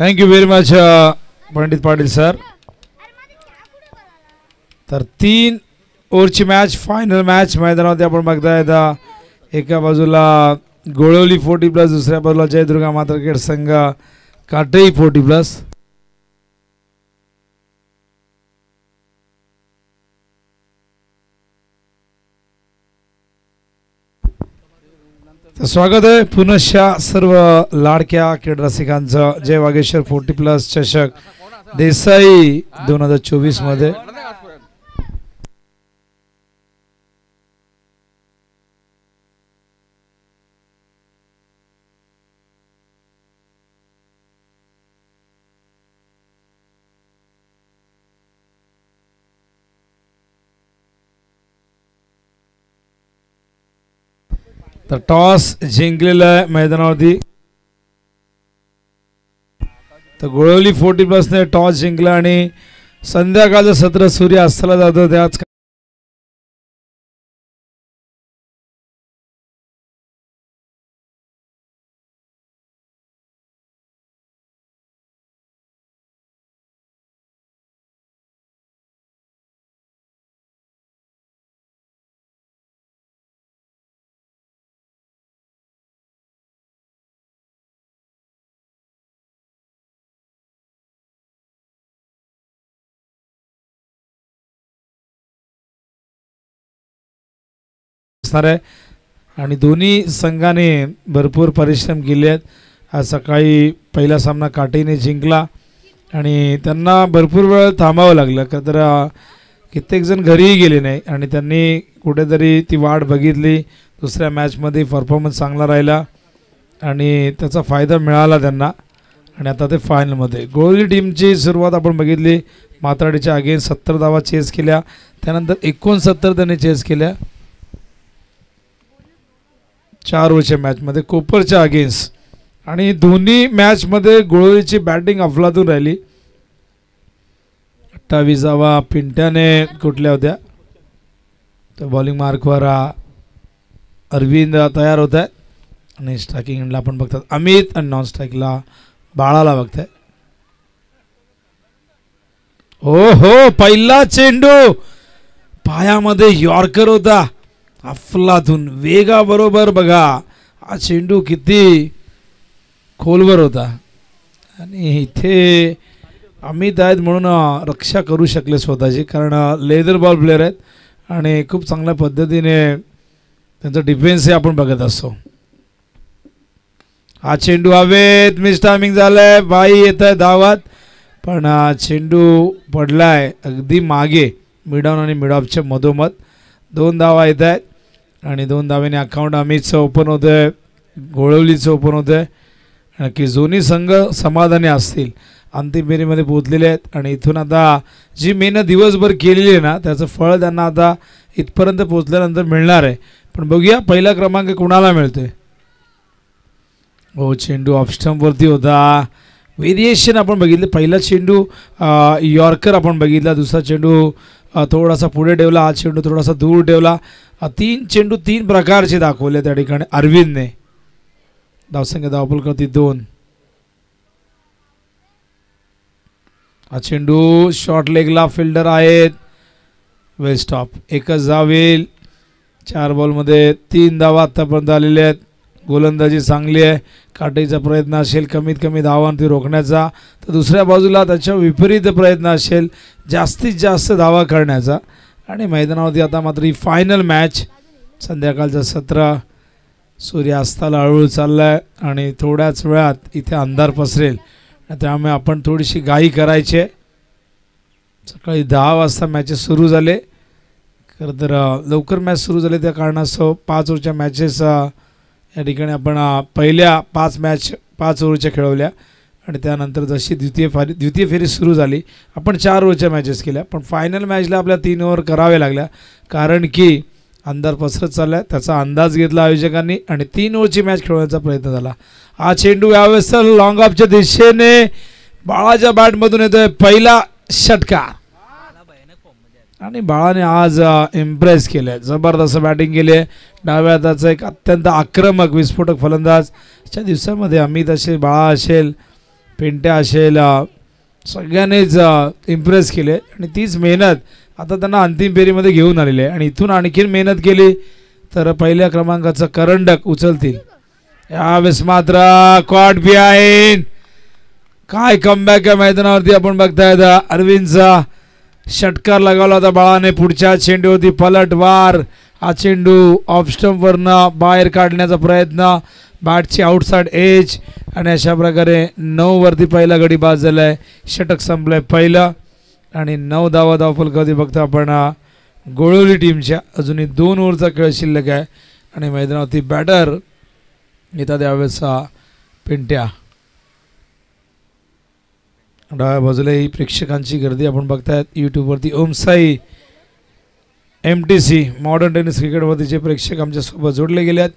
Thank you very much Pandit Patil sir तर तीन ओव्हरची match final match मैदानावरती आपण बघताय आता. एका बाजूला गोळवली फोर्टी प्लस दुसऱ्या बाजूला जयदुर्गा माता क्रिकेट संघ काटई फोर्टी प्लस तर स्वागत आहे. पुनश्च सर्व लाडक्या क्रीडा रसिकांचं. जय वागेश्वर फोर्टी प्लस चषक देसाई दोन हजार चोवीस तर टॉस जिंकलेला आहे मैदानावरती. तर गोळवली फोर्टी प्लसने टॉस जिंकला आणि संध्याकाळचं सत्र सूर्य अस्ताला जातं त्याच असणार आहे. आणि दोन्ही संघाने भरपूर परिश्रम केले आहेत. आज सकाळी पहिला सामना काटेने जिंकला आणि त्यांना भरपूर वेळ थांबावं लागलं. का तर कित्येकजण घरीही गेले नाही आणि त्यांनी कुठेतरी ती वाट बघितली. दुसऱ्या मॅचमध्ये परफॉर्मन्स चांगला राहिला आणि त्याचा फायदा मिळाला त्यांना. आणि आता ते फायनलमध्ये गोळी टीमची सुरुवात आपण बघितली. मात्राडीच्या अगेन्स्ट सत्तर धावा चेस केल्या. त्यानंतर एकोणसत्तर त्यांनी चेस केल्या. चार ओव्हरच्या मॅचमध्ये कोपरच्या अगेन्स्ट आणि दोन्ही मॅचमध्ये गोळीची बॅटिंग अफलातून राहिली. अठ्ठावीसावा पिंट्याने कुठल्या होत्या? तर बॉलिंग मार्कवर अरविंद तयार होत आहे आणि स्ट्रायकिंग एंडला आपण बघतात. अमित आणि नॉन स्ट्राईकला बाळाला बघताय. हो हो पहिला चेंडू. पायामध्ये यॉर्कर होता. अफलातून वेगाबरोबर बघा. हा चेंडू किती खोलवर होता. आणि इथे अमित आहेत म्हणून रक्षा करू शकले स्वतःची कारण लेदर बॉल प्लेअर आहेत. आणि खूप चांगल्या पद्धतीने त्यांचा डिफेन्स हे आपण बघत असतो. हा चेंडू हवेत मिस टायमिंग झालंय. बाई येत आहे धावत. पण हा चेंडू पडलाय अगदी मागे मिडाऊन आणि मिडॉपच्या मधोमध. दोन धावा येत आहेत. आणि दोन धाव्याने अकाउंट अमितचं ओपन होतं आहे गोळवलीचं ओपन होतं आहे नक्की दोन्ही संघ समाधानी असतील अंतिम फेरीमध्ये पोहोचलेले आहेत. आणि इथून आता जी मेहनत दिवसभर केलेली आहे ना त्याचं फळ त्यांना आता इथपर्यंत पोहोचल्यानंतर मिळणार आहे. पण बघूया पहिला क्रमांक कुणाला मिळतोय? हो चेंडू ऑफस्टम्पवरती होता. व्हेरिएशन आपण बघितलं पहिला चेंडू यॉर्कर आपण बघितला दुसरा चेंडू थोडासा पुढे ठेवला हा चेंडू थोडासा दूर ठेवला. तीन चेंडू तीन प्रकारचे दाखवले त्या ठिकाणी अरविंदने धावसंख्या धावपलकरती दोन हा चेंडू शॉर्ट लेगला फिल्डर आहेत वेल स्टॉप एकच धाव येईल चार बॉलमध्ये तीन धावा आत्तापर्यंत आलेल्या आहेत गोलंदाजी चांगली आहे काटेचा प्रयत्न असेल कमीत कमी धावांती रोखण्याचा तर दुसऱ्या बाजूला त्याच्या विपरीत प्रयत्न असेल जास्तीत जास्त धावा करण्याचा आणि मैदानावरती आता मात्र ही फायनल मॅच संध्याकाळचं सतरा. सूर्यास्ताला हळूहळू चालला आहे आणि थोड्याच वेळात इथे अंधार पसरेल. त्यामुळे आपण थोडीशी गाई करायची आहे. सकाळी दहा वाजता मॅचेस सुरू झाले. खरं तर लवकर मॅच सुरू झाले त्या कारणास्तव पाच ओव्हरच्या मॅचेस या ठिकाणी आपण पहिल्या पाच मॅच पाच ओव्हरच्या खेळवल्या. आणि त्यानंतर जशी द्वितीय फारी द्वितीय फेरी सुरू झाली आपण चार ओव्हरच्या मॅचेस केल्या. पण फायनल मॅचला आपल्या तीन ओव्हर कराव्या लागल्या. कारण की अंधार पसरत चालला आहे त्याचा अंदाज घेतला आयोजकांनी आणि तीन ओव्हरची मॅच खेळवण्याचा प्रयत्न झाला. हा चेंडू यावेळेस लॉंग ऑफच्या दिशेने बाळाच्या बॅटमधून येतोय पहिला षटकार. आणि बाळाने आज इम्प्रेस केलं आहे जबरदस्त बॅटिंग केली आहे. डाव्या हाताचा एक अत्यंत आक्रमक विस्फोटक फलंदाजच्या दिवसामध्ये अमित असेल बाळा असेल पिंट्या असेल सगळ्यांनीच इम्प्रेस केले. आणि तीच मेहनत आता त्यांना अंतिम फेरीमध्ये घेऊन आलेली आहे. आणि इथून आणखीन मेहनत केली तर पहिल्या क्रमांकाचं करंडक उचलतील. यावेळेस मात्र क्वाड बिहाईंड काय कमबॅक या मैदानावरती आपण बघताय. अरविंदचा षटकार लगावला होता बाळाने. पुढच्या चेंडूवरती पलटवार. हा चेंडू ऑफ स्टंपवरनं बाहेर काढण्याचा प्रयत्न. बॅटची आउटसाईड एज आणि अशा प्रकारे नऊवरती पहिला गडी बाद झाला आहे षटक संपलंय पहिलं. आणि नऊ धावा धावफलकावरती बघतो आपण अ, गोळवली टीमच्या अजूनही दोन ओव्हरचा खेळ शिल्लक आहे. आणि मैदानावरती बॅटर येतात त्यावेळेस पिंट्या. डाव्या बाजूला ही प्रेक्षकांची गर्दी आपण बघतायत. यूट्यूबवरती Omsai M T C modern tennis क्रिकेटवरती जे प्रेक्षक आमच्यासोबत जोडले गेले आहेत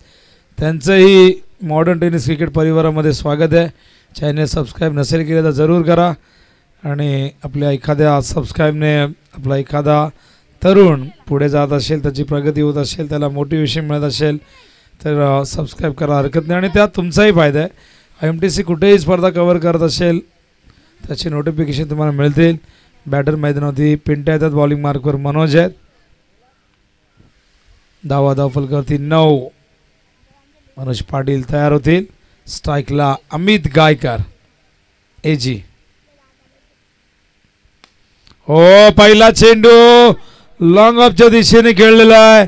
त्यांचंही मॉडर्न टेनिस क्रिकेट परिवारामध्ये स्वागत आहे. चॅनल सबस्क्राईब नसेल केलं तर जरूर करा. आणि आपल्या एखाद्या सबस्क्राईबने आपला एखादा तरुण पुढे जात असेल त्याची प्रगती होत असेल त्याला मोटिवेशन मिळत असेल तर सबस्क्राईब करा हरकत नाही. आणि त्यात तुमचाही फायदा आहे. एम टी सी कुठेही स्पर्धा कवर करत असेल त्याचे नोटिफिकेशन तुम्हाला मिळतील. बॅटर मैदानावरती पिंट्या येतात बॉलिंग मार्कवर मनोज आहेत. धावा धाव फलकावरती नऊ. मनोज पाटील तयार होतील. स्ट्राईकला अमित गायकर. एजी हो पहिला चेंडू लॉंग ऑफच्या दिशेने खेळलेला आहे.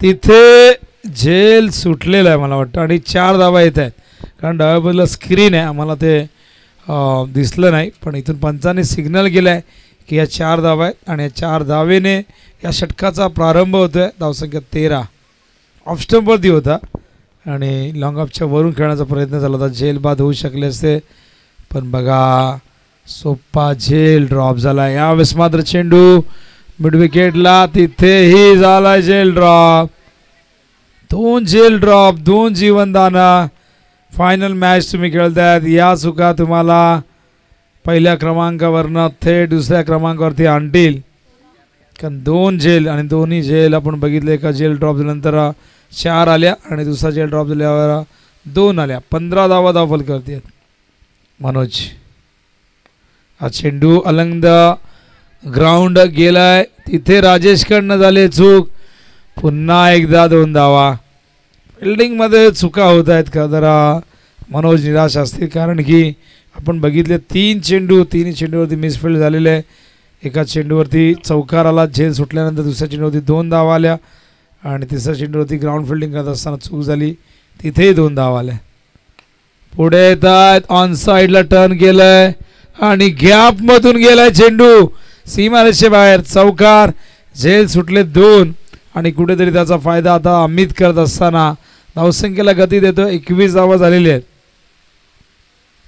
तिथे झेल सुटलेला आहे मला वाटतं आणि चार धावा येत आहेत. कारण डाव्या बाजूला स्क्रीन आहे. आम्हाला ते दिसलं नाही. पण इथून पंचाने सिग्नल गेला आहे की या चार धावा आहेत आणि या चार धावेने या षटकाचा प्रारंभ होतो आहे धावसंख्या तेरा. ऑफ होता. आणि लॉंग अपच्या वरून खेळण्याचा प्रयत्न झाला होता. झेल बाद होऊ शकले असते. पण बघा सोप्पा झेल ड्रॉप झाला. यावेळेस मात्र चेंडू मिडविकेटला तिथेही झाला झेल ड्रॉप दोन झेल ड्रॉप दोन जीवनदाना. फायनल मॅच तुम्ही खेळतायत. या चुका तुम्हाला पहिल्या क्रमांकावरनं थेट दुसऱ्या क्रमांकावरती आणतील. कारण दोन झेल आणि दोन्ही झेल आपण बघितलं एका जेल ड्रॉप झाल्यानंतर चार आल्या आणि दुसरा जेल ड्रॉप झाल्यावर दोन आल्या. पंधरा धावा दाफल करते मनोज हा चेंडू अलंग ग्राउंड गेलाय. तिथे राजेशकडनं झाले चूक. पुन्हा एकदा दोन धावा फिल्डिंगमध्ये चुका होत आहेत का जरा? मनोज निराश असतील. कारण की आपण बघितले तीन चेंडू तिन्ही चेंडूवरती मिसफिल्ड झालेले आहे. एका चेंडूवरती चौकार आला झेल सुटल्यानंतर दुसऱ्या चेंडूवरती दोन धावा आल्या आणि तिसऱ्या चेंडूवरती ग्राउंड फिल्डिंग करत असताना चूक झाली. तिथेही दोन धावा आल्या. पुढे येतात ऑन साईडला टर्न केलंय आणि गॅपमधून गेलाय चेंडू सीमारेषे बाहेर चौकार झेल सुटले दोन आणि कुठेतरी त्याचा फायदा आता अमित करत असताना धावसंख्येला गती देतो एकवीस धावा झालेली आहेत.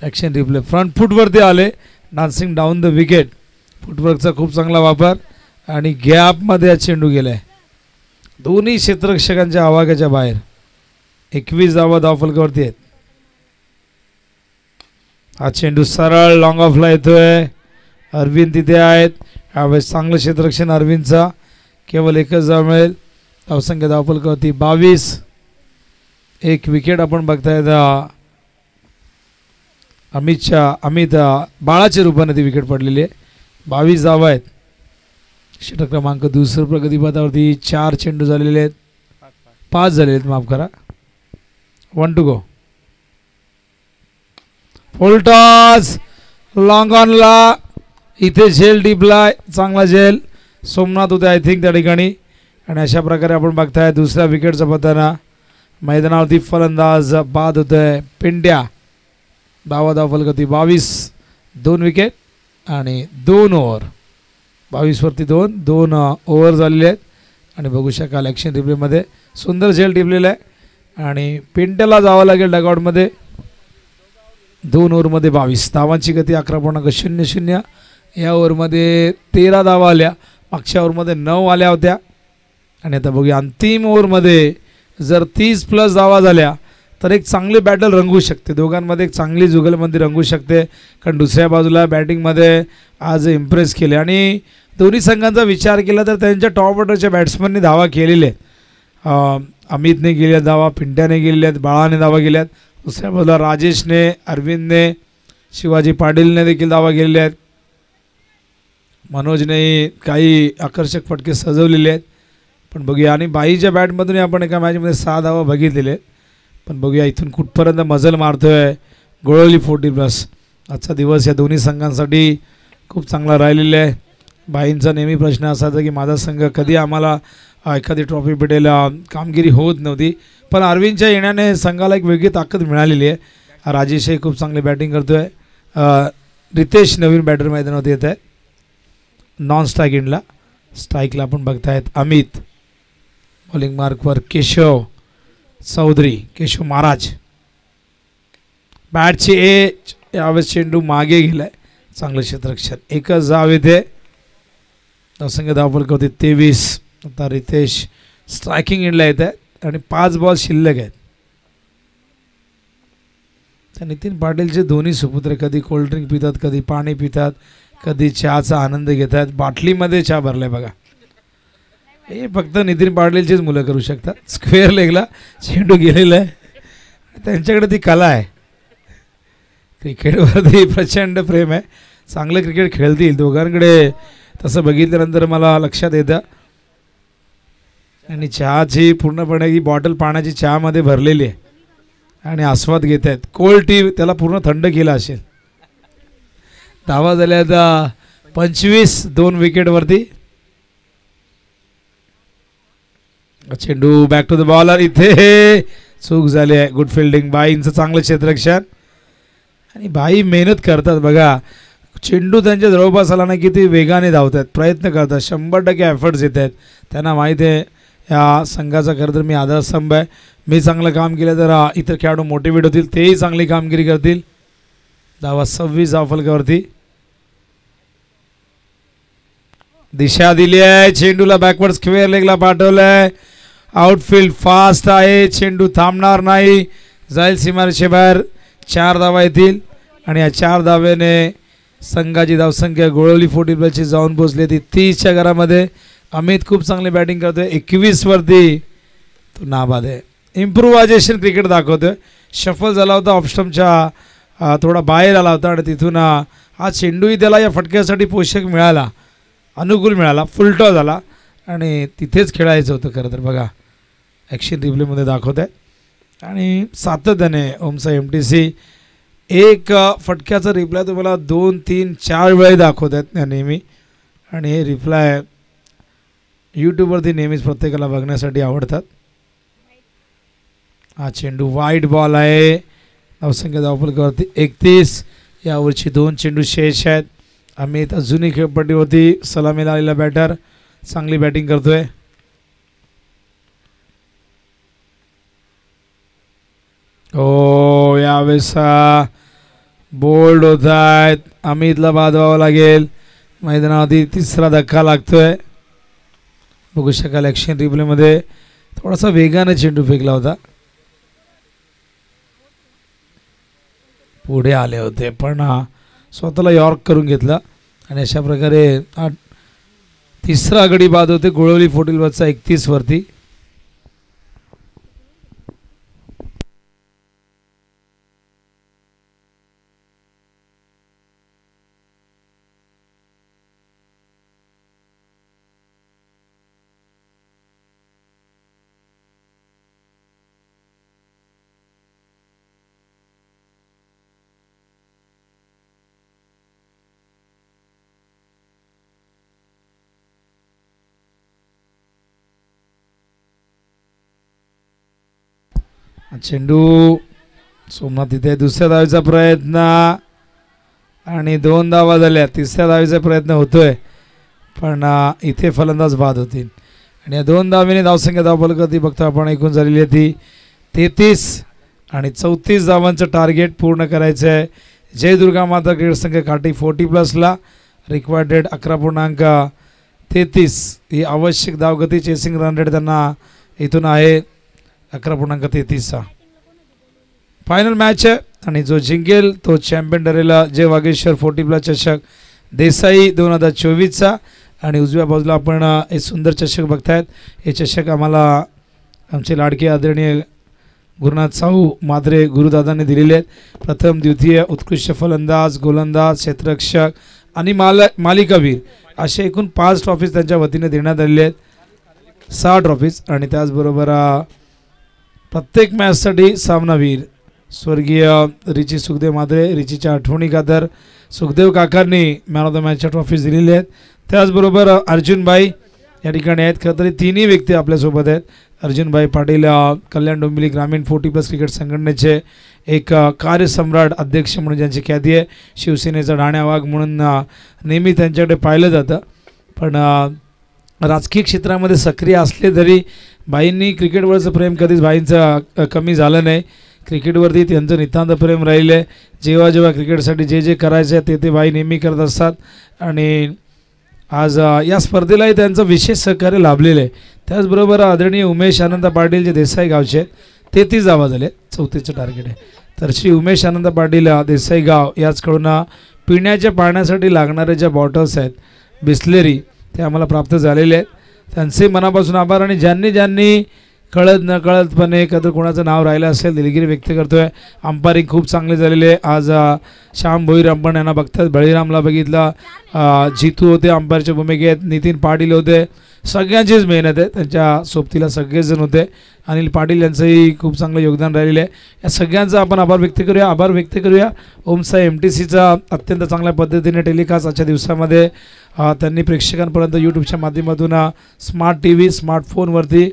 ॲक्शन रिप्ले फ्रंट फूटवरती आले. डान्सिंग डाऊन द विकेट फुटवर्कचा खूप चांगला वापर आणि गॅपमध्ये हा चेंडू गेलाय. दोन्ही क्षेत्ररक्षकांच्या आवागाच्या बाहेर. एकवीस धावा धावफलकावरती आहेत. हा चेंडू सरळ लॉंग ऑफला येतोय. अरविंद तिथे आहेत. यावेळेस चांगलं क्षेत्ररक्षण अरविंदचा. केवळ एकच धाव मिळेल. धावसंख्या धावफलकावरती बावीस. एक विकेट आपण बघतायत अमितच्या अमित बाळाच्या रूपाने ती विकेट पडलेली आहे. बावीस धावा आहेत. षटक क्रमांक दुसरं प्रगतीपथावरती चार चेंडू झालेले आहेत. पाच झालेले आहेत माफ करा. One to go full toss long ऑनला इथे झेल डिपलाय चांगला झेल. सोमनाथ होते आय थिंक त्या ठिकाणी. आणि अशा प्रकारे आपण बघताय दुसऱ्या विकेटचा पत्ताना मैदानावरती फलंदाज बाद होत आहे पिंड्या. धावा धाव फलगती बावीस. दोन विकेट आणि दोन ओव्हर. बावीसवरती दोन दोन ओव्हर झालेले आहेत. आणि बघू शकाल ॲक्शन रिप्लेमध्ये सुंदर झेल टिपलेला आहे. आणि पेंटला जावं लागेल डगआउटमध्ये दोन ओव्हरमध्ये बावीस. धावांची गती अकरा पूर्णांक शून्य शून्य. या ओव्हरमध्ये तेरा धावा आल्या. मागच्या ओव्हरमध्ये नऊ आल्या होत्या. आणि आता बघूया अंतिम ओव्हरमध्ये जर तीस प्लस धावा झाल्या तर एक चांगली बॅटल रंगू शकते. दोघांमध्ये एक चांगली जुगलबंदी रंगू शकते. कारण दुसऱ्या बाजूला बॅटिंगमध्ये आज इम्प्रेस केले. आणि दोन्ही संघांचा विचार केला तर त्यांच्या टॉप ऑर्डरच्या बॅट्समनने धावा केलेले आहेत. अं, अमितने गेल्या धावा पिंट्याने गेलेल्या आहेत बाळाने धावा केल्या आहेत. दुसऱ्या बाजूला राजेशने अरविंदने शिवाजी पाटीलने देखील दावा केलेले आहेत. मनोजने काही आकर्षक फटके सजवलेले आहेत. पण बघूया. आणि बाईच्या बॅटमधूनही आपण एका मॅचमध्ये सहा धावा बघितलेले आहेत. पण बघूया इथून कुठपर्यंत मजल मारतोय गोळवली फोर्टी प्लस. आजचा दिवस या दोन्ही संघांसाठी खूप चांगला राहिलेला आहे. बाईंचा नेहमी प्रश्न असायचा की माझा संघ कधी आम्हाला एखादी ट्रॉफी भेटेल कामगिरी होत नव्हती. पण अरविंदच्या येण्याने संघाला एक वेगळी ताकद मिळालेली आहे. राजेशही खूप चांगली बॅटिंग करतोय. आहे रितेश नवीन बॅटर मैदानावरती येत आहे. नॉन स्ट्राईक इंडला स्ट्राईकला आपण बघतायत अमित. बॉलिंग मार्कवर केशव. चौधरी केशव महाराज. बॅटची ए यावेळेस चेंडू मागे गेलाय. चांगलं क्षेत्रक्षण एकच जाव येते. संघ धावपलक होते तेवीस. आता रितेश स्ट्रायकिंग एंडला येत आहेत आणि पाच बॉल शिल्लक आहेत. तर नितीन पाटीलचे दोन्ही सुपुत्र कधी कोल्ड्रिंक पितात कधी पाणी पितात कधी चहाचा आनंद घेतात. बाटलीमध्ये चहा भरलाय बघा. हे फक्त नितीन पाटीलचीच मुलं करू शकतात. स्क्वेअर लेगला चेंडू गेलेला आहे. त्यांच्याकडे ती कला आहे. क्रिकेटवरती प्रचंड प्रेम आहे. चांगलं क्रिकेट खेळतील दोघांकडे. तसं बघितल्यानंतर मला लक्षात येतं. आणि चहाची पूर्णपणे ही बॉटल पाण्याची चहामध्ये भरलेली आहे. आणि आस्वाद घेत आहेत. कोल्ड टी त्याला पूर्ण थंड केला असेल. धावा झाल्या आता पंचवीस दोन विकेटवरती चेंडू बॅक टू द बॉलर इथे चूक झाली आहे गुड फिल्डिंग बाईंचं चांगलं क्षेत्ररक्षण आणि बाई मेहनत करतात बघा चेंडू त्यांच्या जवळपास आला ना किती वेगाने धावतात प्रयत्न करतात शंभर टक्के एफर्ट्स येत आहेत त्यांना माहीत आहे या संघाचा खरं तर मी आधारस्तंभ आहे मी चांगलं काम केलं तर इतर खेळाडू मोटिवेट होतील तेही चांगली कामगिरी करतील धावा सव्वीस धावफलकावरती दिशा दिली आहे चेंडूला बॅकवर्ड स्क्वेअर लेगला आहे आउटफील्ड फास्ट आहे. चेंडू थांबणार नाही. जाईल सीमारेषेबाहेर. चार धावा येतील. आणि या चार धाव्याने संघाची धावसंख्या गोळवली. फोर्टी प्लसची जाऊन पोहोचली ती तीसच्या घरामध्ये. अमित खूप चांगली बॅटिंग करतोय. एकवीसवरती तो नाबाद आहे. इम्प्रुवायझेशन क्रिकेट दाखवतोय. शफल झाला होता. ऑप्शनच्या थोडा बाहेर आला होता आणि तिथून हा चेंडूही त्याला या फटक्यासाठी पोषक मिळाला. अनुकूल मिळाला. फुलटॉ झाला. आणि तिथेच खेळायचं होतं खरं तर बघा. ॲक्शन रिप्लेमध्ये दाखवत आहे आणि सातत्याने ओमचा एम टी सी एक फटक्याचा रिप्लाय तुम्हाला दोन तीन चार वेळी दाखवत आहेत त्या नेहमी. आणि हे रिप्लाय यूट्यूबवरती नेहमीच प्रत्येकाला बघण्यासाठी आवडतात. हा चेंडू वाईट बॉल आहे. नवसंख्या धावपलकरवरती एकतीस. यावरची दोन चेंडू शेष आहेत. अमित अजूनही खेळपट्टीवरती सलामीला आलेला बॅटर चांगली बॅटिंग करतोय. हो यावेळेस बोल्ड होत आहेत. अमितला बाद व्हावं लागेल. मैदानावरती तिसरा धक्का लागतोय. बघू शकाल ॲक्शन रिप्लेमध्ये थोडासा वेगाने चेंडू फेकला होता. पुढे आले होते पण स्वतःला यॉर्क करून घेतला. आणि अशा प्रकारे तिसरा गडी बाद होते. गुळवली फोटील एकतीसवरती चेंडू सोमनाथ तिथे दुसऱ्या धावेचा प्रयत्न. आणि दोन धावा झाल्या तिसऱ्या धावेचा प्रयत्न होतोय. पण इथे फलंदाज बाद होतील. आणि या दोन धावेने धावसंख्या धावफलकती बघतो आपण एकूण झालेली आहे ती तेहतीस आणि चौतीस धावांचं टार्गेट पूर्ण करायचं आहे जय दुर्गा माता क्रीडा संघ काठी फोर्टी प्लसला रिक्वायर्ड रेट अकरा पूर्णांक तेहतीस. ही आवश्यक धावगती चेसिंग रन रेट त्यांना इथून आहे. अकरा पूर्णांक तेहतीसचा फायनल मॅच आहे आणि जो जिंकेल तो चॅम्पियन डरेला जय वागेश्वर फोर्टीप्ला चषक देसाई दोन हजार चोवीसचा आणि उजव्या बाजूला आपण हे सुंदर चषक बघतायत. हे चषक आम्हाला आमचे लाडके आदरणीय गुरुनाथ साहू मात्रे गुरुदादांनी दिलेले आहेत. प्रथम द्वितीय उत्कृष्ट फलंदाज गोलंदाज क्षेत्ररक्षक आणि माल मालिकावीर असे एकूण पाच ट्रॉफीज त्यांच्या वतीने देण्यात आलेले आहेत. सहा ट्रॉफीज आणि त्याचबरोबर प्रत्येक मॅचसाठी सामनावीर स्वर्गीय रिची सुखदेव मात्रे रिचीच्या आठवणी खातर सुखदेव काकांनी मॅन ऑफ द मॅचच्या ट्रॉफीज दिलेल्या आहेत. त्याचबरोबर अर्जुनबाई या ठिकाणी आहेत. खरं तरी तिन्ही व्यक्ती आपल्यासोबत आहेत. अर्जुनभाई पाटील कल्याण डोंबिवली ग्रामीण फोर्टी प्लस क्रिकेट संघटनेचे एक कार्यसम्राट अध्यक्ष म्हणून ज्यांची ख्याती आहे. शिवसेनेचा ढाण्या वाघ म्हणून नेहमी त्यांच्याकडे पाहिलं जातं. पण राजकीय क्षेत्रामध्ये सक्रिय असले तरी बाईंनी क्रिकेटवरचं प्रेम कधीच भाईंचं कमी झालं नाही. क्रिकेटवरती त्यांचं नितांत प्रेम राहिलं आहे जेव्हा जेव्हा क्रिकेटसाठी जे जे करायचं आहे ते ते बाई नेहमी करत असतात. आणि आज या स्पर्धेलाही त्यांचं विशेष सहकार्य लाभलेलं आहे. त्याचबरोबर आदरणीय उमेश आनंद पाटील जे देसाई गावचे आहेत तेहतीस धावा झाले चौतीसचं टार्गेट आहे. तर श्री उमेश आनंद पाटील देसाई गाव याचकडून पिण्याच्या पाण्यासाठी लागणाऱ्या ज्या बॉटल्स आहेत बिस्लेरी ते आम्हाला प्राप्त झालेले आहेत. त्यांचे मनापासून आभार आणि ज्यांनी ज्यांनी कळत न कळतपणे कधी कोणाचं नाव राहिलं असेल दिलगिरी व्यक्त करतोय. अंपायरिंग खूप चांगले झालेले आहे. आज श्याम भोईर पण यांना बघतात. बळीरामला बघितला. जितू होते अंपायरच्या भूमिकेत. नितीन पाटील होते. सगळ्यांचीच मेहनत आहे. त्यांच्या सोबतीला सगळेजण होते. अनिल पाटील यांचंही खूप चांगलं योगदान राहिलेलं आहे. या सगळ्यांचं आपण आभार व्यक्त करूया. आभार व्यक्त करूया. ओमसा एम टी सीचा अत्यंत चांगल्या पद्धतीने टेलिकास्ट आजच्या दिवसामध्ये त्यांनी प्रेक्षकांपर्यंत यूट्यूबच्या माध्यमातून स्मार्ट टी व्ही स्मार्टफोनवरती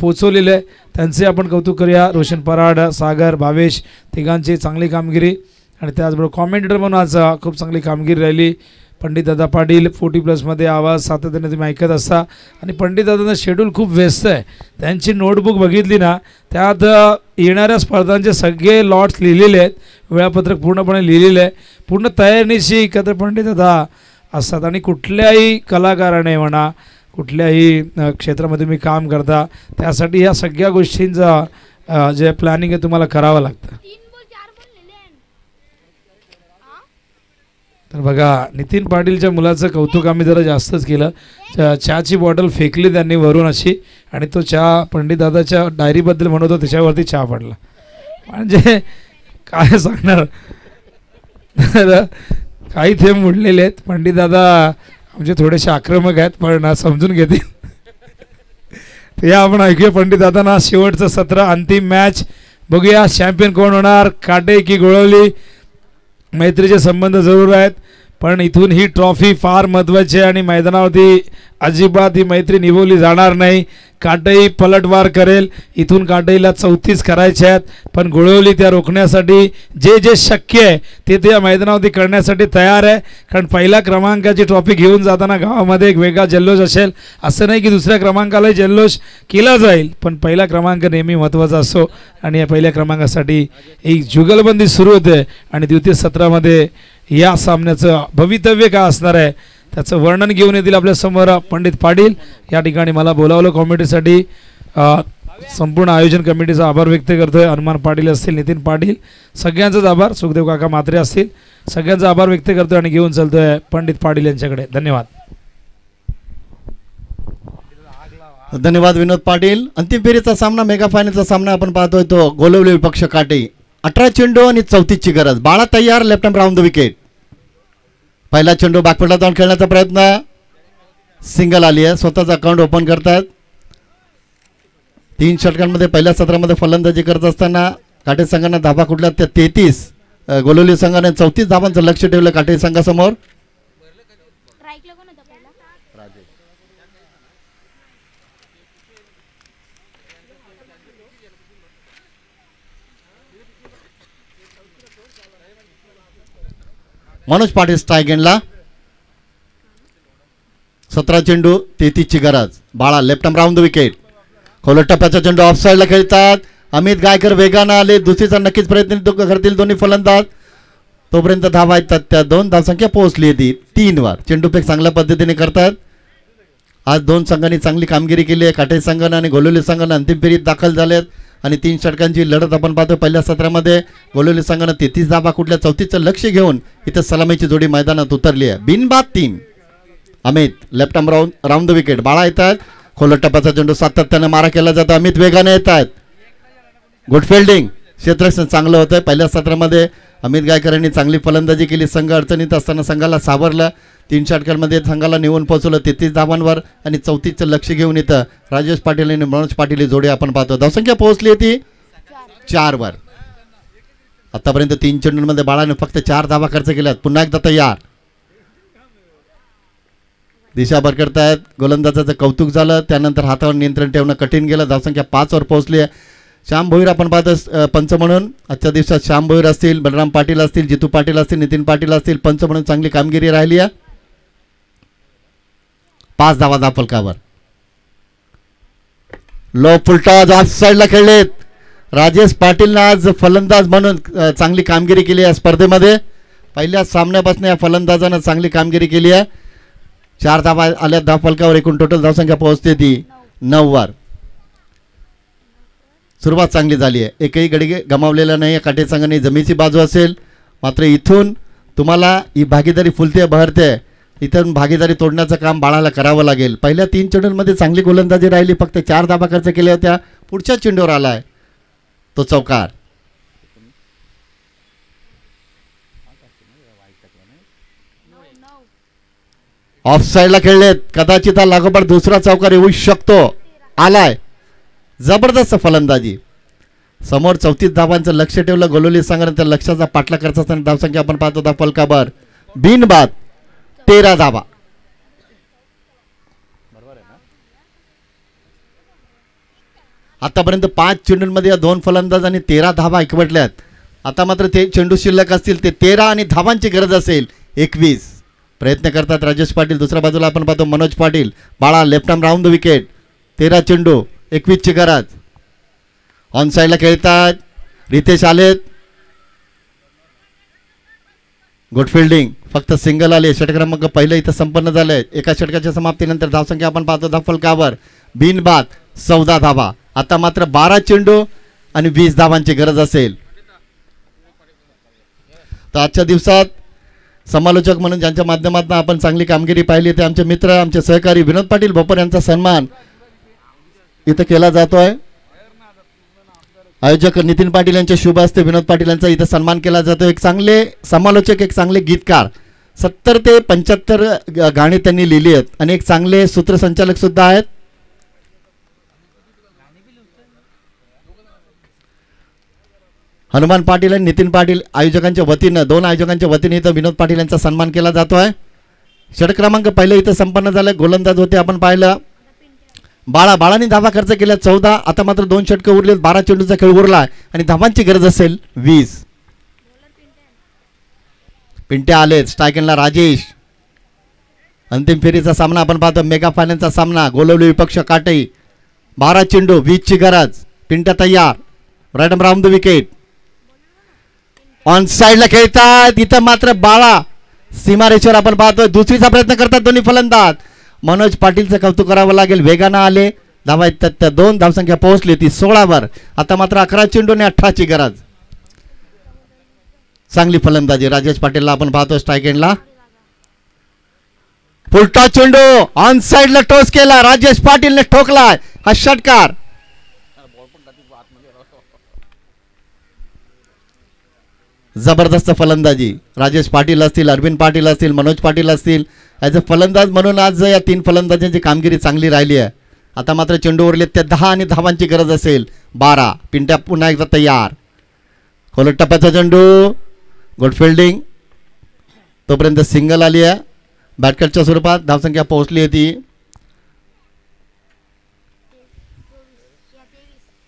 पोचवलेलं आहे. त्यांचे आपण कौतुक करूया. रोशन पराड सागर भावेश तिघांची चांगली कामगिरी. आणि त्याचबरोबर कॉमेंटेटर म्हणून आज खूप चांगली कामगिरी राहिली. पंडित दादा पाटील फोर्टी प्लसमध्ये आवाज सातत्याने तुम्ही ऐकत असता. आणि पंडितदादांचं शेड्यूल खूप व्यस्त आहे. त्यांची नोटबुक बघितली ना त्यात येणाऱ्या स्पर्धांचे सगळे लॉट्स लिहिलेले आहेत. वेळापत्रक पूर्णपणे लिहिलेलं आहे. पूर्ण तयारीनिशी एकत्र पंडित दादा असतात. आणि कुठल्याही कलाकाराने म्हणा कुठल्याही क्षेत्रामध्ये मी काम करता त्यासाठी ह्या सगळ्या गोष्टींचा जे प्लॅनिंग आहे तुम्हाला करावं लागतं तीन बॉल चार बॉल नेले हा? तर बघा नितीन पाटीलच्या मुलाचं कौतुक आम्ही जरा जास्तच केलं. चा- चहाची बॉटल फेकली त्यांनी वरून अशी आणि तो चहा पंडितदादाच्या डायरीबद्दल म्हणत होता त्याच्यावरती चहा पडला. म्हणजे काय सांगणार? तर काही थेंब उडलेले आहेत. पंडितदादा आमचे थोडेसे आक्रमक आहेत पण समजून घेतील. तर या आपण ऐकूया पंडितदादांना शेवटचं सत्र अंतिम मॅच बघूया चॅम्पियन कोण होणार? काटे की गोळवली? मैत्रीचे संबंध जरूर आहेत. पण इथून ही ट्रॉफी फार महत्त्वाची आहे आणि मैदानावरती अजिबात ही मैत्री निभवली जाणार नाही. काटई पलटवार करेल. इथून काटईला चौतीस करायचे आहेत. पण गुळवली त्या रोखण्यासाठी जे जे शक्य आहे ते ते या मैदानावरती करण्यासाठी तयार आहे. कारण पहिल्या क्रमांकाची ट्रॉफी घेऊन जाताना गावामध्ये एक वेगळा जल्लोष असेल. असं नाही की दुसऱ्या क्रमांकालाही जल्लोष केला जाईल. पण पहिला क्रमांक नेहमी महत्त्वाचा असतो आणि या पहिल्या क्रमांकासाठी एक जुगलबंदी सुरू होते आणि द्वितीय सत्रामध्ये या सामन्याचं भवितव्य काय असणार आहे त्याचं वर्णन घेऊन येतील आपल्यासमोर पंडित पाटील. या ठिकाणी मला बोलावलं कॉमेडीसाठी. संपूर्ण आयोजन कमिटीचा आभार व्यक्त करतोय. हनुमान पाटील असतील नितीन पाटील. सगळ्यांचाच आभार. सुखदेव काका मात्रे असतील सगळ्यांचा आभार व्यक्त करतोय आणि घेऊन चालतोय पंडित पाटील यांच्याकडे. धन्यवाद. धन्यवाद विनोद पाटील. अंतिम फेरीचा सामना मेगा फायनलचा सामना आपण पाहतोय तो गोलवले विपक्ष काटे. अठरा चेंडू आणि चौतीसची गरज. बाळा तयार left hand round the wicket पहिला चेंडू बॅकफुटला जाऊन खेळण्याचा प्रयत्न. सिंगल आली आहे. स्वतःचा अकाउंट ओपन करतात तीन षटकांमध्ये पहिल्या सत्रामध्ये फलंदाजी करत असताना काटे संघानं धाबा कुठल्या? त्या तेहतीस गोलवली संघाने चौतीस धाबांचं लक्ष ठेवलं काटे संघासमोर. मनोज पाटील स्ट्रायगेनला सतरा चेंडू तेहतीसची गरज. बाळा left arm round the wicket खोलट टप्प्याचा चेंडू ऑफ साईडला खेळतात. अमित गायकर वेगानं आले. दुसरीचा नक्कीच प्रयत्न करतील दोन्ही फलंदाज. तोपर्यंत धावा येतात त्या दोन धावसंख्या पोहोचली आहे ती तीन वर चेंडूपेक चांगल्या पद्धतीने करतात. आज दोन संघांनी चांगली कामगिरी केली आहे. काटे संघानं आणि घोलोली संघानं अंतिम फेरीत दाखल झालेत. आणि तीन षटकांची लढत आपण पाहतो पहिल्या सत्रामध्ये गोलोली संघानं तेहतीस धाबा कुठल्या चौतीसचं लक्ष घेऊन इथं सलामीची जोडी मैदानात उतरली आहे. बिनबाद तीन. Amit left arm round round the wicket बाळा येतात खोलट टप्प्याचा चेंडू सातत्याने मारा केला जातो. अमित वेगाने येत आहेत. गुड फिल्डिंग क्षेत्ररक्षण चांगलं होतं पहिल्या सत्रामध्ये अमित गायकर यांनी चांगली फलंदाजी केली. संघ अडचणीत असताना संघाला सावरलं. तीन षटकांमध्ये संघाला नेऊन पोहोचवलं तेहतीस धावांवर आणि चौतीसचं लक्ष घेऊन इथं राजेश पाटील आणि मनोज पाटील जोडी आपण पाहतो. धावसंख्या पोहोचली होती चारवर. आतापर्यंत तीन चेंडूंमध्ये बाळाने फक्त चार धावा खर्च केल्यात. पुन्हा एकदा तयार. दिशाभर करतायत गोलंदाजाचं कौतुक झालं. त्यानंतर हातावर नियंत्रण ठेवणं कठीण गेलं. धावसंख्या पाचवर पोहोचली आहे. श्याम भोईर आपण पाहतो पंच म्हणून. आजच्या दिवसात श्याम भोईर असतील बलराम पाटील असतील जितू पाटील असतील नितीन पाटील असतील पंच म्हणून चांगली कामगिरी राहिली आहे. पाच धावा दाफलकावर लो फुलटॉज ऑफ साईडला खेळलेत. राजेश पाटीलनं आज फलंदाज म्हणून चांगली कामगिरी केली आहे स्पर्धेमध्ये. पहिल्या सामन्यापासून या फलंदाजानं चांगली कामगिरी केली आहे. चार धावा आल्या दहा फलकावर एकूण टोटल धावसंख्या पोहोचते ती नऊवर. सुरुवात चांगली झाली आहे. एकही गडी गमावलेला नाही. आहे काटे जमीची बाजू असेल मात्र इथून तुम्हाला ही भागीदारी फुलते बहरते. इथून भागीदारी तोडण्याचं काम बाळाला करावं लागेल. पहिल्या तीन चेंडूंमध्ये चांगली गोलंदाजी राहिली. फक्त चार धाबा खर्च केल्या होत्या. पुढच्या चेंडूवर आला आहे तो चौकार. ऑफ साईडला खेळलेत. कदाचित हा लागोपाठ दुसरा चौकार येऊ शकतो. आलाय. जबरदस्त फलंदाजी. समोर चौतीस धावांचं लक्ष ठेवलं गोलोली संघाने त्या लक्षाचा पाठला करत असताना धावसंख्या आपण पाहतो होता फलकावर. बिनबाद तेरा धावा. आतापर्यंत पाच चेंडूंमध्ये या दोन फलंदाज आणि तेरा धावा एकवटल्यात. आता मात्र ते चेंडू शिल्लक असतील ते तेरा आणि धावांची गरज असेल. एकवीस. प्रयत्न करतात राजेश पाटील. दुसऱ्या बाजूला आपण पाहतो मनोज पाटील. बाळा left arm round the wicket तेरा चेंडू. एकवीसची गरज. ऑन साईडला खेळतात. रितेश आलेत. गुड फिल्डिंग फक्त सिंगल आले. षटक्रमांक पहिलं इथं संपन्न झालंय. एका षटकाच्या समाप्तीनंतर धावसंख्या आपण पाहतो धाफलकावर बिनबाद चौदा धावा. आता मात्र बारा चेंडू आणि वीस धावांची गरज असेल. तर आजच्या दिवसात समालोचक म्हणून ज्यांच्या माध्यमातून आपण चांगली कामगिरी पाहिली ते आमचे मित्र आमचे सहकारी विनोद पाटील भोपर यांचा सन्मान इथं केला जातोय. आयोजक नितीन पाटील यांच्या शुभ हस्ते विनोद पाटील यांचा इथं सन्मान केला जातो. एक चांगले समालोचक एक चांगले गीतकार. सत्तर ते पंच्याहत्तर गाणी त्यांनी लिहिली आहेत. आणि एक चांगले सूत्रसंचालक सुद्धा आहेत. हनुमान पाटील आणि नितीन पाटील आयोजकांच्या वतीनं दोन आयोजकांच्या वतीने इथं विनोद पाटील यांचा सन्मान केला जातो आहे क्रमांक पहिले इथं संपन्न झालं. गोलंदाज होते आपण पाहिलं. बाळा बाळाने धावा खर्च केल्या. चौदा आता मात्र दोन षटकं उरलेत. बारा चेंडूचा खेळ उरला आणि धावांची गरज असेल वीस. पिंट्या आलेत. स्टायकनला राजेश. अंतिम फेरीचा सामना आपण पाहतो. मेगा फायनलचा सामना. गोलवली विपक्ष काटई. बारा चेंडू वीसची गरज. पिंट्या तयार. रॅडम राऊंड द विकेट. ऑन साईडला खेळतात. इथं मात्र बाळा. सीमारेश्वर आपण पाहतोय. दुसरीचा प्रयत्न करतात दोन्ही फलंदाज. मनोज पाटीलचं कौतुक करावं लागेल. वेगानं आले. धावा त्या- त्या दोन. धावसंख्या पोहोचली ती सोळावर. आता मात्र अकरा चेंडू आणि अठराची गरज. चांगली फलंदाजी. राजेश पाटीलला आपण पाहतो स्ट्राईक एंडला फुलटा चेंडू. ऑन साईडला टोस केला. राजेश पाटीलने ठोकलाय. हा षटकार. जबरदस्त फलंदाजी. राजेश पाटील असतील अरविंद पाटील असतील मनोज पाटील असतील. ॲज अ फलंदाज म्हणून आज या तीन फलंदाजांची कामगिरी चांगली राहिली आहे. आता मात्र चेंडू उरले त्या दहा आणि धावांची गरज असेल. बारा. पिंट्या पुन्हा एकदा तयार. खोलट टप्प्याचा चेंडू. गुड फिल्डिंग तोपर्यंत सिंगल आली आहे. बॅटकटच्या स्वरूपात धावसंख्या पोहोचली होती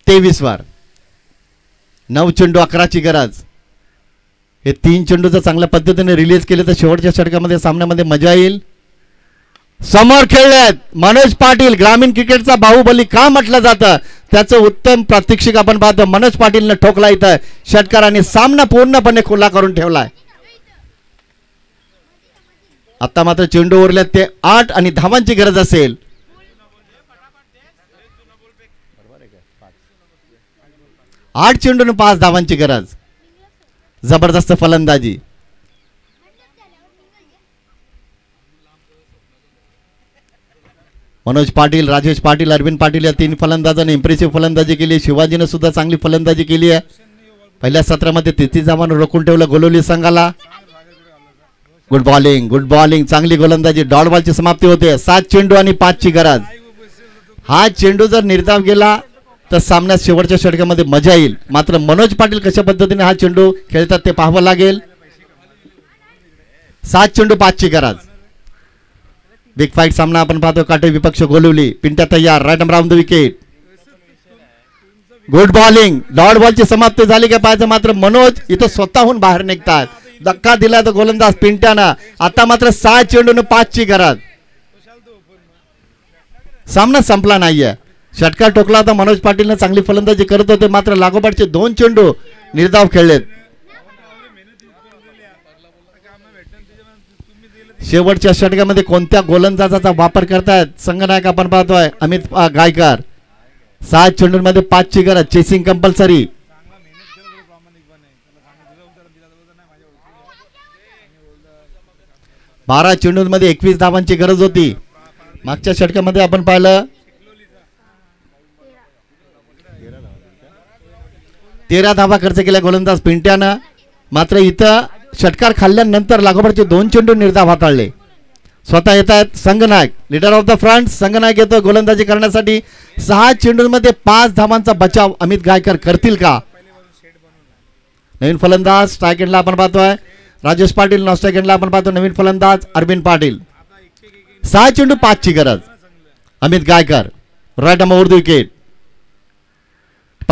तेवीस वार. नऊ चेंडू अकराची गरज. हे तीन चेंडू जर चांगल्या पद्धतीने रिलीज केले तर शेवटच्या षटकामध्ये सामन्यामध्ये मजा येईल. समोर खेळलेत मनोज पाटील ग्रामीण क्रिकेटचा बाहुबली का म्हटलं जातं? त्याचं उत्तम प्रात्यक्षिक आपण पाहतो. मनोज पाटीलनं ठोकला इथं. षटकाराने सामना पूर्णपणे खुला करून ठेवलाय. आता मात्र चेंडू उरल्यात ते आठ आणि धावांची गरज असेल. आठ चेंडून पाच धावांची गरज. जबरदस्त फलंदाजी. मनोज पाटील राजेश पाटील अरविंद पाटील या तीन फलंदाजांनी इम्प्रेसिव्ह फलंदाजी केली शिवाजीनं सुद्धा चांगली फलंदाजी केली आहे. पहिल्या सत्रामध्ये तिथी धावांवर रोखून ठेवलं गोलवली संघाला. गुड बॉलिंग गुड बॉलिंग चांगली गोलंदाजी. डॉट बॉलची समाप्ती होते. सात चेंडू आणि पाचची गरज. हा चेंडू जर निर्धाव गेला तर सामन्यात शेवटच्या षटकामध्ये मजा येईल. मात्र मनोज पाटील कशा पद्धतीने हा चेंडू खेळतात ते पाहावं लागेल. सात चेंडू पाचची गरज. बिग फाईट सामना आपण पाहतो. काटे विपक्ष गोलवली. पिंट्या तयार. Right round the wicket good bowling dot बॉलची समाप्ती झाली का पाहायचं मात्र मनोज इथं स्वतःहून बाहेर निघतात. धक्का दिला तर गोलंदाज पिंट्यानं. आता मात्र सहा चेंडून पाचची गरज. सामना संपला नाहीये. षटकार टोकला होता मनोज पाटीलनं चांगली फलंदाजी करत होते मात्र लागोपाठचे दोन चेंडू निर्धाव खेळलेत. शेवटच्या षटकामध्ये कोणत्या गोलंदाजाचा वापर करतायत संघनायक आपण पाहतोय अमित गायकर सहा चेंडूंमध्ये पाचची गरज चेसिंग कंपल्सरी बारा चेंडूंमध्ये एकवीस धावांची गरज होती. मागच्या षटकामध्ये आपण पाहिलं तेरा धावा खर्च केल्या गोलंदाज पिंट्यानं. मात्र इथं षटकार खाल्ल्यानंतर लागोपाठचे दोन चेंडू निर्धाव हाताळले. स्वतः येत आहेत संघनायक लिडर ऑफ द फ्रंट संघनायक येतो गोलंदाजी करण्यासाठी. सहा चेंडूंमध्ये पाच धावांचा बचाव अमित गायकर करतील का? नवीन फलंदाज स्ट्रायकेंडला आपण पाहतोय. राजेश पाटील नॉन स्ट्राईक आपण पाहतो नवीन फलंदाज अरविंद पाटील. सहा चेंडू पाचची गरज. अमित गायकर राईट नंबर उर्दू विकेट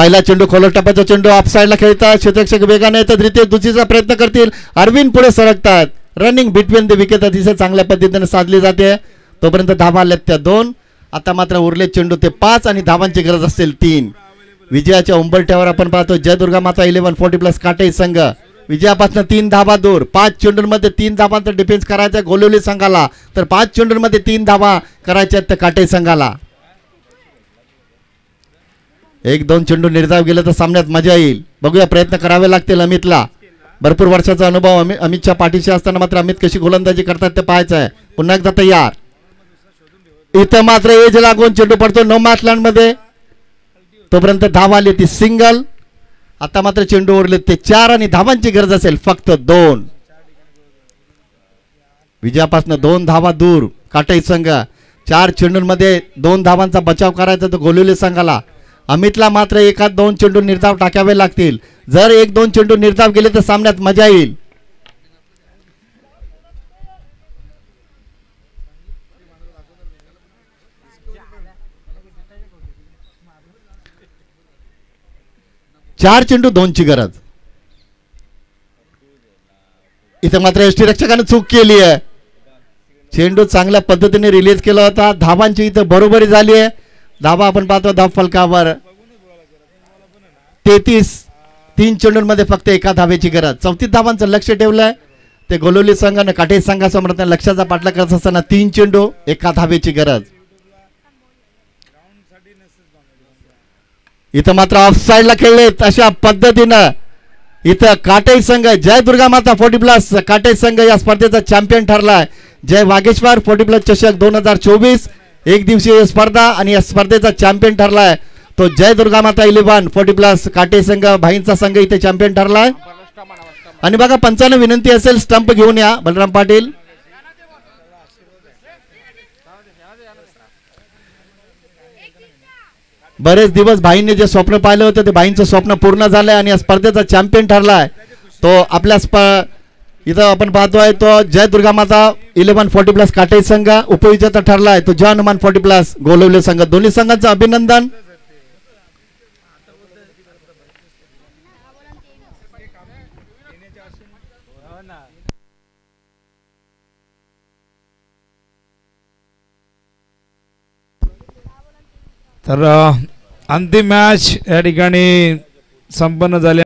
पहिला चेंडू खोलर टप्प्याचा चेंडू ऑफ साईडला खेळतात. क्षेत्रक्षक वेगाने येतात. रितेश दुसरीचा प्रयत्न करतील. अरविंद पुढे सरकतात. रनिंग बिटवीन द विकेट अतिशय चांगल्या पद्धतीने साधली जाते. तोपर्यंत धावा आल्यात त्या दोन. आता मात्र उरले चेंडू ते पाच आणि धावांची गरज असेल तीन. विजयाच्या उंबरट्यावर आपण पाहतो जयदुर्गा माता इलेव्हन फोर्टी प्लस काटे संघ. विजयापासून तीन धाबा दूर. पाच चेंडूंमध्ये तीन धाबांचा डिफेन्स करायचा गोलवली संघाला. तर पाच चेंडूंमध्ये तीन धाबा करायच्या त्या काटे संघाला. एक दोन चेंडू निर्धाव गेले तर सामन्यात मजा येईल. बघूया प्रयत्न करावे लागतील अमितला. भरपूर वर्षाचा अनुभव अमित अमितच्या पाठीशी असताना मात्र अमित कशी गोलंदाजी करतात ते पाहायचं आहे. पुन्हा एकदा तयार. इथं मात्र एज लागून चेंडू पडतो नो मॅचलँडमध्ये तोपर्यंत धाव आली ती सिंगल. आता मात्र चेंडू उरले ते चार आणि धावांची गरज असेल फक्त दोन. विजयापासून दोन धावा दूर. काटई संघ. चार चेंडूंमध्ये दोन धावांचा बचाव करायचा तो गोलुले संघाला. अमितला मात्र एखाद दोन चेंडू निर्धाव टाकावे लागतील. जर एक दोन चेंडू निर्धाव गेले तर सामन्यात मजा येईल. चार चेंडू दोनची गरज. इथं मात्र एसटी रक्षकाने चूक केली आहे. चेंडू चांगल्या पद्धतीने रिलीज केला होता. धाबांची इथं बरोबरी झाली आहे. धावा आपण पाहतो धाव फलकावर. तेहतीस तीन चेंडूंमध्ये फक्त एका धावेची गरज. चौतीस धावांचं लक्ष ठेवलंय. ते गोलोली संघानं काठे संघासमोर लक्षाचा पाठला करत असताना तीन चेंडू एका धावेची गरज. इथं मात्र ऑफ साईडला खेळलेत अशा पद्धतीनं. इथं काटे संघ जय दुर्गा माता फोर्टी प्लस. काटे संघ या स्पर्धेचा चॅम्पियन ठरलाय. जय वागेश्वर फोर्टी प्लस चषक दोन हजार चोवीस. एक दिवसीय स्पर्धा आणि या स्पर्धेचा चॅम्पियन ठरलाय. तो जय दुर्गा माता इलेव्हन फोर्टी प्लस काटे संघ भाईंचा संघ इथे चॅम्पियन ठरलाय. आणि बघा पंचानं विनंती असेल स्टंप घेऊन या बलराम पाटील. बरेच दिवस भाईंनी जे स्वप्न पाहिलं होतं ते भाईंचं स्वप्न पूर्ण झालंय आणि या स्पर्धेचा चॅम्पियन ठरलाय. तो आपल्या स्प इथं आपण पाहतो आहे तो जय दुर्गा माता इलेव्हन फोर्टी प्लस काटे संघ उपविजेता ठरलाय तो जय हनुमान फोर्टी प्लस गोलवले संघ. दोन्ही संघांचं अभिनंदन. तर अंतिम मॅच या ठिकाणी संपन्न झाले.